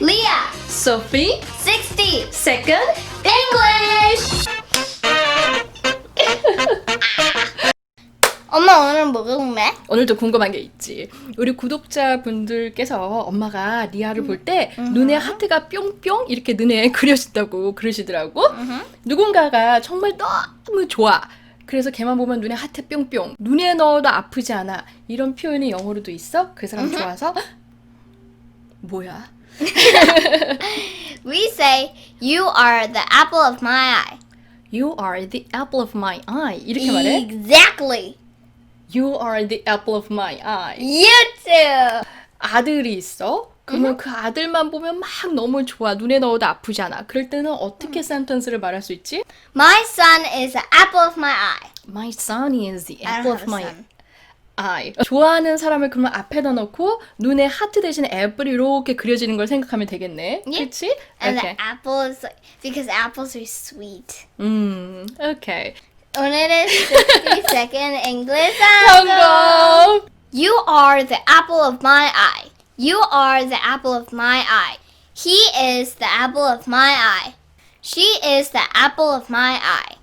Leah, Sophie, 60. second English. 엄마 오늘 뭐 궁금해? 오늘도 궁금한 게 있지. 우리 구독자분들께서 엄마가 리아를 볼 때 눈에 하트가 뿅뿅 이렇게 눈에 그려진다고 그러시더라고. 누군가가 정말 너무 좋아. 그래서 걔만 보면 눈에 하트 뿅뿅. 눈에 넣어도 아프지 않아. 이런 표현이 영어로도 있어. 그 사람 좋아서 뭐야? We say you are the apple of my eye. You are the apple of my eye. 이렇게 말해. Exactly. You are the apple of my eye. You too. 아들이 있어? 그러면 그 아들만 보면 막 너무 좋아. 눈에 넣어도 아프지 않아. 그럴 때는 어떻게 센텐스를 말할 수 있지? My son is the apple of my eye. My son is the I apple don't of have a my son. eye. 좋아하는 사람을 그러면 앞에다 넣고 눈에 하트 대신 애플이 이렇게 그려지는 걸 생각하면 되겠네. 예. 그렇지? And 오케이. the apple is like, because apples are sweet. 음, 오케이. 오늘의 60 second English 성공. 성공! You are the apple of my eye. You are the apple of my eye. He is the apple of my eye. She is the apple of my eye.